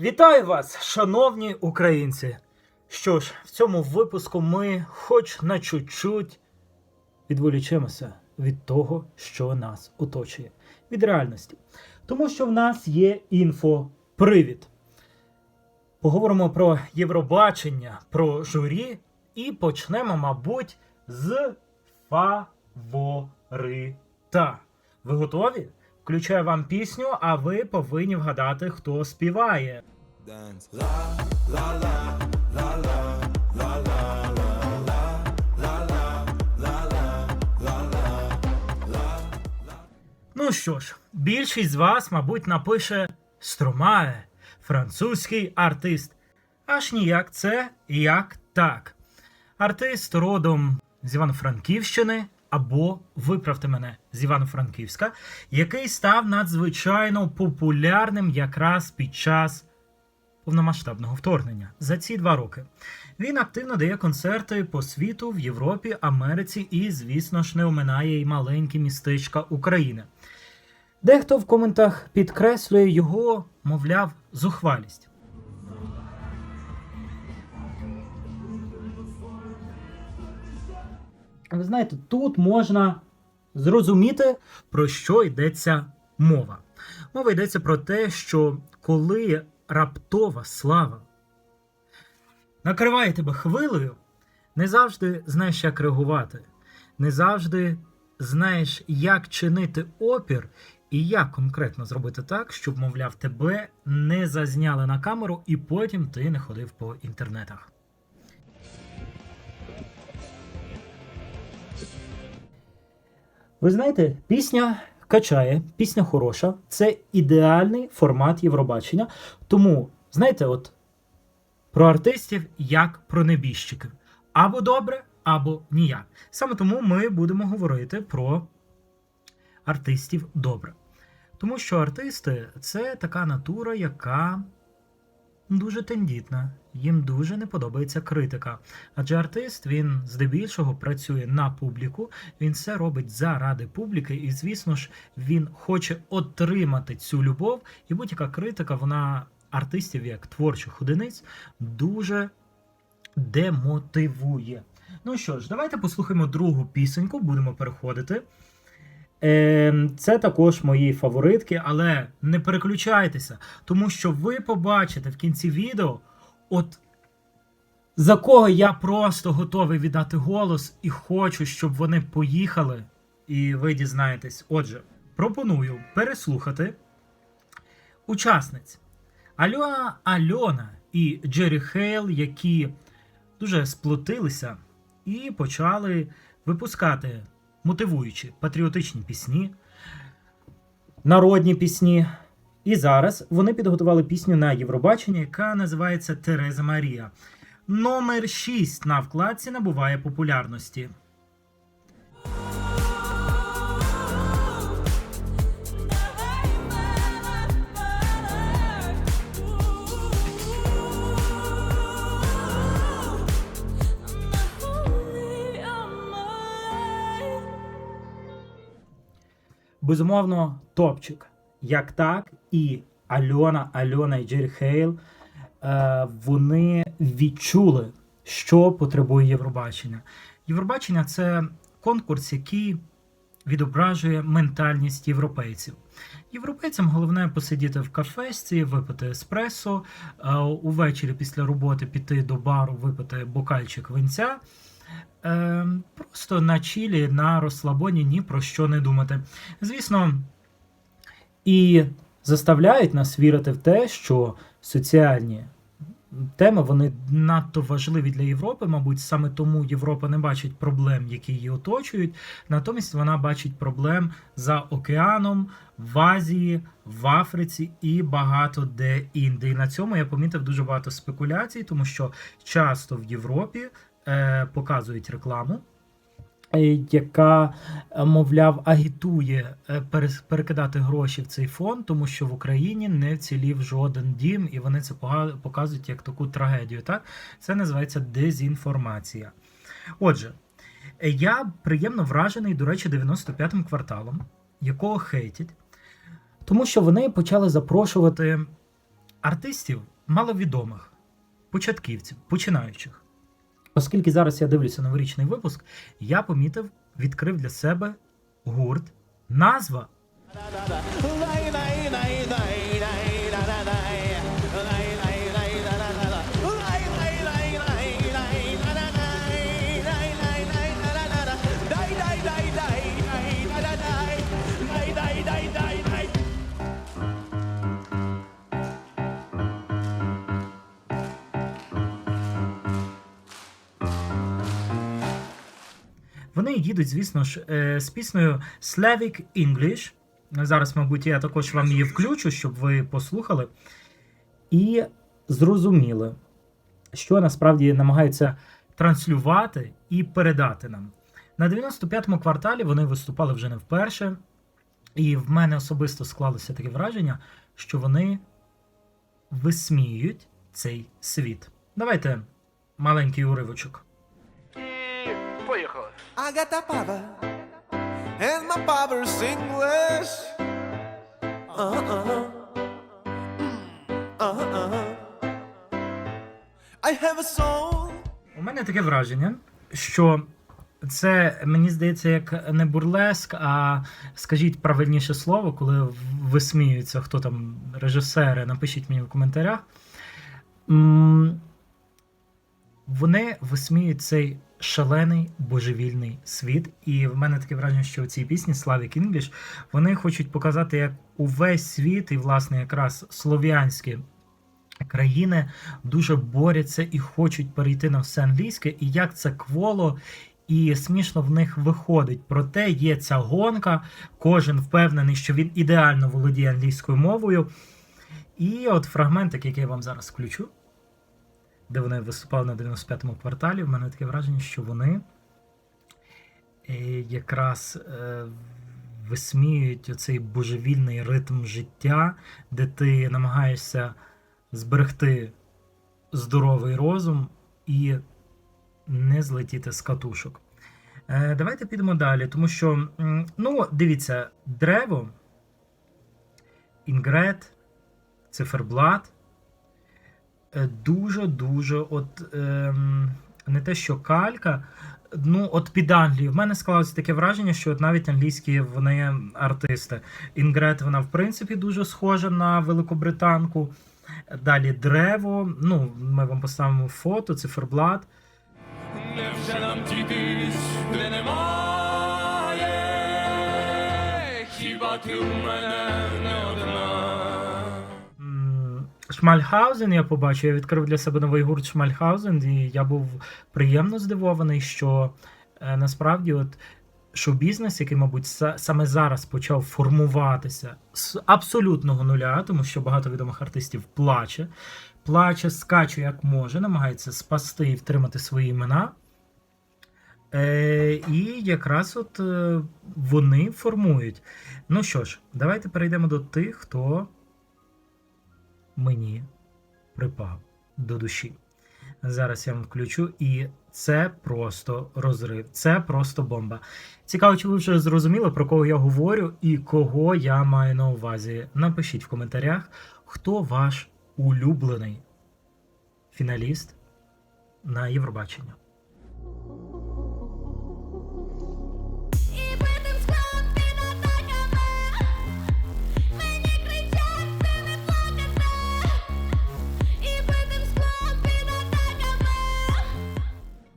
Вітаю вас, шановні українці! Що ж, в цьому випуску ми, хоч на чуть-чуть, відволічемося від того, що нас оточує, від реальності. Тому що в нас є інфопривід. Поговоримо про Євробачення, про журі і почнемо, мабуть, з фаворита. Ви готові? Включаю вам пісню, а ви повинні вгадати, хто співає. Ну що ж, більшість з вас, мабуть, напише Струмає, французький артист. Аж ніяк це як так. Артист родом з Івано-Франківщини або виправте мене з Івано-Франківська, який став надзвичайно популярним якраз під час повномасштабного вторгнення за ці два роки. Він активно дає концерти по світу в Європі, Америці і, звісно ж, не оминає й маленькі містечка України. Дехто в коментах підкреслює його, мовляв, зухвалість. Ви знаєте, тут можна зрозуміти, про що йдеться мова. Мова йдеться про те, що коли раптова слава накриває тебе хвилею, не завжди знаєш, як реагувати, не завжди знаєш, як чинити опір і як конкретно зробити так, щоб, мовляв, тебе не зазняли на камеру, і потім ти не ходив по інтернетах. Ви знаєте, пісня качає, пісня хороша. Це ідеальний формат Євробачення. Тому, знаєте, от про артистів як про небіжчиків. Або добре, або ніяк. Саме тому ми будемо говорити про артистів добре. Тому що артисти це така натура, яка дуже тендітна. Їм дуже не подобається критика. Адже артист він здебільшого працює на публіку, він все робить заради публіки, і, звісно ж, він хоче отримати цю любов. І будь-яка критика, вона артистів як творчих одиниць дуже демотивує. Ну що ж, давайте послухаємо другу пісеньку, будемо переходити. Е, Це також мої фаворитки, але не переключайтеся, тому що ви побачите в кінці відео, от за кого я просто готовий віддати голос і хочу, щоб вони поїхали, і ви дізнаєтесь. Отже, пропоную переслухати учасниць Альона Альона і Джері Хейл, які дуже сплотилися і почали випускати мотивуючі патріотичні пісні, народні пісні. І зараз вони підготували пісню на Євробачення, яка називається Тереза Марія. Номер 6 на вкладці набуває популярності. Безумовно, топчик. Як так, і Альона, Альона і Джері Хейл е, вони відчули, що потребує Євробачення. Євробачення це конкурс, який відображує ментальність європейців. Європейцям головне посидіти в кафешці, випити еспресо, е, увечері після роботи піти до бару, випити бокальчик винця. Е, просто на чілі, на розслабоні ні про що не думати. Звісно, і заставляють нас вірити в те, що соціальні теми вони надто важливі для Європи. Мабуть, саме тому Європа не бачить проблем, які її оточують. Натомість вона бачить проблем за океаном, в Азії, в Африці і багато де інде. І на цьому я помітив дуже багато спекуляцій, тому що часто в Європі е, показують рекламу. Е, Яка, е, мовляв, агітує е, перекидати гроші в цей фонд, тому що в Україні не вцілів жоден дім, і вони це показують як таку трагедію. Так? Це називається дезінформація. Отже, я приємно вражений, до речі, 95-м кварталом, якого хейтять, тому що вони почали запрошувати артистів маловідомих, початківців, починаючих. Оскільки зараз я дивлюся новорічний випуск, я помітив, відкрив для себе гурт. Назва Вони їдуть, звісно ж, е, з піснею Slavic English. Зараз, мабуть, я також вам її включу, щоб ви послухали. І зрозуміли, що насправді намагаються транслювати і передати нам. На 95-му кварталі вони виступали вже не вперше. І в мене особисто склалося таке враження, що вони висміюють цей світ. Давайте маленький уривочок. I got that power, and my power's English. Uh uh. Uh uh. I have a song. У мене таке враження, що це мені здається як не бурлеск, а скажіть правильніше слово, коли висміюються, хто там режисери, напишіть мені в коментарях. М, Вони висміюють цей шалений божевільний світ. І в мене таке враження, що в цій пісні Slavic English вони хочуть показати, як увесь світ, і, власне, якраз слов'янські країни дуже борються і хочуть перейти на все англійське, і як це кволо і смішно в них виходить. Проте є ця гонка, кожен впевнений, що він ідеально володіє англійською мовою. І от фрагментик, який я вам зараз включу, де вони виступали на 95-му кварталі, в мене таке враження, що вони е, якраз е, висміюють оцей божевільний ритм життя, де ти намагаєшся зберегти здоровий розум і не злетіти з катушок. Е, давайте підемо далі, тому що, ну, дивіться, древо, інгрет, циферблат дуже-дуже, от ем, не те, що калька. Ну, от під Англії. В мене склалося таке враження, що от навіть англійські вони артисти. Інгрет, вона, в принципі, дуже схожа на великобританку. Далі древо. Ну, ми вам поставимо фото, циферблат. Невже нам діти сюди немає? Хіба ти у мене Шмальхаузен я побачив, я відкрив для себе новий гурт Шмальхаузен, і я був приємно здивований, що е, насправді от шоу-бізнес, який, мабуть, саме зараз почав формуватися з абсолютного нуля, тому що багато відомих артистів плаче, плаче, скаче як може, намагається спасти і втримати свої імена. Е, і якраз от е, вони формують. Ну що ж, давайте перейдемо до тих, хто мені припав до душі. Зараз я вам включу, і це просто розрив, це просто бомба. Цікаво, чи ви вже зрозуміли, про кого я говорю і кого я маю на увазі. Напишіть в коментарях, хто ваш улюблений фіналіст на Євробачення.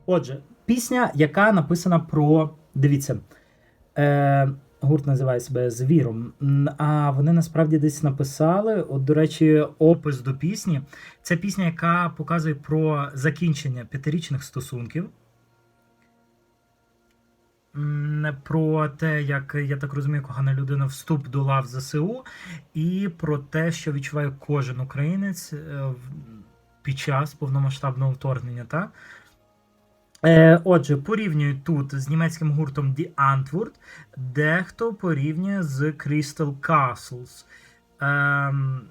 Отже, пісня, яка написана про. Дивіться, е, гурт називає себе Звіром. А вони насправді десь написали. От, до речі, опис до пісні. Це пісня, яка показує про закінчення п'ятирічних стосунків. Про те, як я так розумію, кохана людина вступ до лав ЗСУ, і про те, що відчуває кожен українець е, під час повномасштабного вторгнення. Так? Е, отже, порівнюють тут з німецьким гуртом Die Antwoord, дехто порівнює з Crystal Castles. Ем,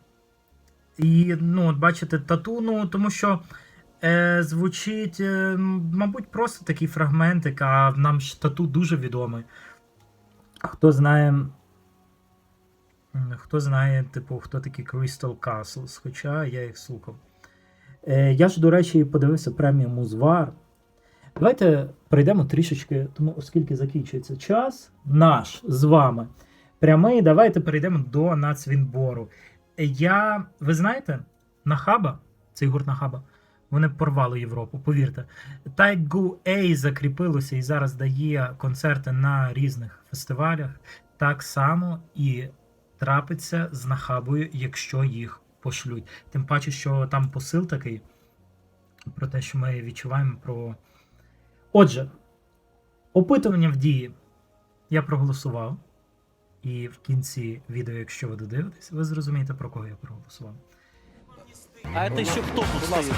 і, ну, от бачите, тату, ну, тому що е, звучить, е, мабуть, просто такий фрагментик, а нам ж тату дуже відомий. Хто знає Хто знає, типу, хто такі Crystal Castles, хоча я їх слухав. Е, я ж, до речі, подивився премію Музвар. Давайте перейдемо трішечки, тому оскільки закінчується час наш з вами прямий, давайте перейдемо до нацвідбору. Я, ви знаєте, Нахаба, цей гурт Нахаба, вони порвали Європу, повірте. Тайгу Ей закріпилося і зараз дає концерти на різних фестивалях. Так само і трапиться з Нахабою, якщо їх пошлють. Тим паче, що там посил такий про те, що ми відчуваємо про. Отже, опитування в дії я проголосував. І в кінці відео, якщо ви додивитесь, ви зрозумієте, про кого я проголосував. А это еще кто тут стоит?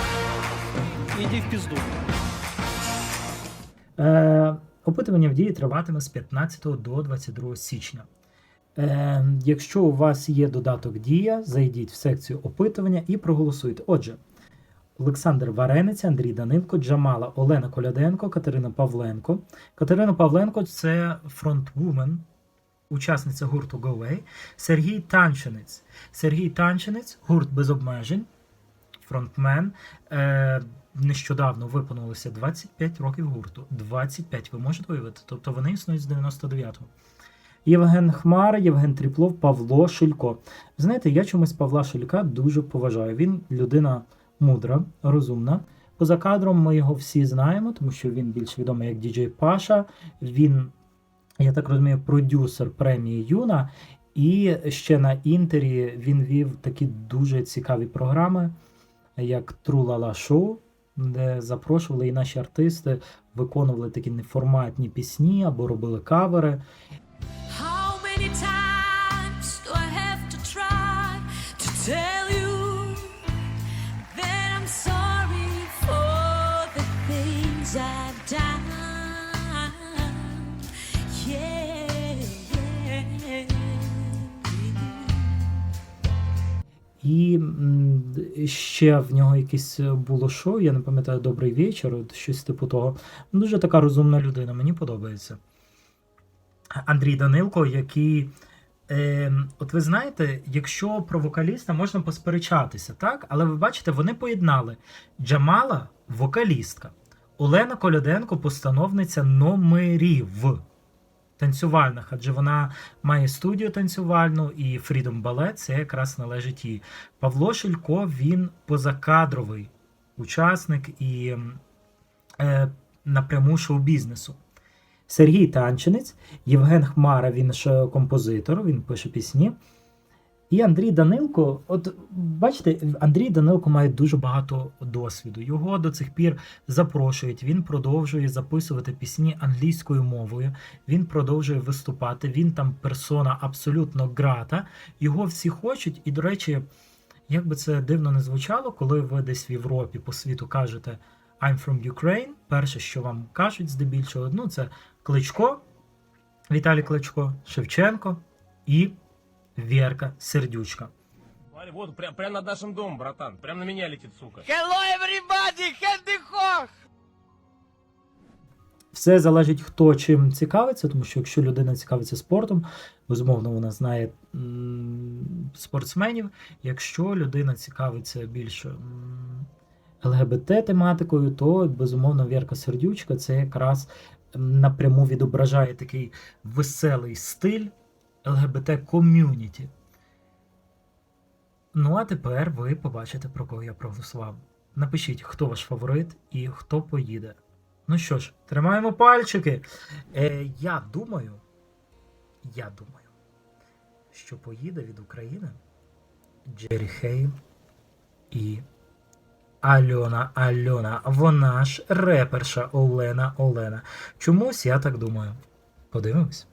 Иди в пизду. Е, опитування в дії триватиме з 15 до 22 січня. Е, якщо у вас є додаток Дія, зайдіть в секцію опитування і проголосуйте. Отже, Олександр Варенець, Андрій Данилко, Джамала, Олена Коляденко, Катерина Павленко. Катерина Павленко це фронтвумен, учасниця гурту Away. Сергій Танченець. Сергій Танченець, гурт без обмежень, фронтмен. Е, нещодавно виповнилося 25 років гурту. 25, ви можете уявити? Тобто вони існують з 99-го. Євген Хмара, Євген Тріплов, Павло Шилько. Знаєте, я чомусь Павла Шилька дуже поважаю. Він людина мудра, розумна. Поза кадром ми його всі знаємо, тому що він більш відомий як діджей Паша. Він, я так розумію, продюсер премії Юна. І ще на інтері він вів такі дуже цікаві програми, як Трулала Шоу, де запрошували і наші артисти виконували такі неформатні пісні або робили кавери. How many times І ще в нього якесь було шоу, я не пам'ятаю добрий вечір, от щось типу того. Дуже така розумна людина, мені подобається. Андрій Данилко, який. Е, от ви знаєте, якщо про вокаліста можна посперечатися, так? Але ви бачите, вони поєднали Джамала вокалістка, Олена Коляденко постановниця номерів танцювальних, адже вона має студію танцювальну і Freedom Ballet це якраз належить їй. Павло Шилько він позакадровий учасник і е, напряму шоу-бізнесу. Сергій Танченець, Євген Хмара, він ж композитор, він пише пісні. І Андрій Данилко, от бачите, Андрій Данилко має дуже багато досвіду. Його до цих пір запрошують. Він продовжує записувати пісні англійською мовою. Він продовжує виступати. Він там персона абсолютно грата. Його всі хочуть. І, до речі, як би це дивно не звучало, коли ви десь в Європі по світу кажете I'm from Ukraine, перше, що вам кажуть здебільшого, ну це Кличко, Віталій Кличко, Шевченко і Вірка Сердючка. Смотри, вот прям, прям над нашим домом, братан. Прям на меня летит, сука. Hello everybody, Хенди Хох! Все залежить, хто чим цікавиться, тому що якщо людина цікавиться спортом, безумовно, вона знає спортсменів. Якщо людина цікавиться більше ЛГБТ-тематикою, то безумовно Вірка Сердючка це якраз напряму відображає такий веселий стиль ЛГБТ-ком'юніті. Ну а тепер ви побачите, про кого я проголосував. Напишіть, хто ваш фаворит і хто поїде. Ну що ж, тримаємо пальчики. Е, я думаю, я думаю, що поїде від України Джері Хейл і Альона Альона. Вона ж реперша Олена Олена. Чомусь я так думаю. Подивимось.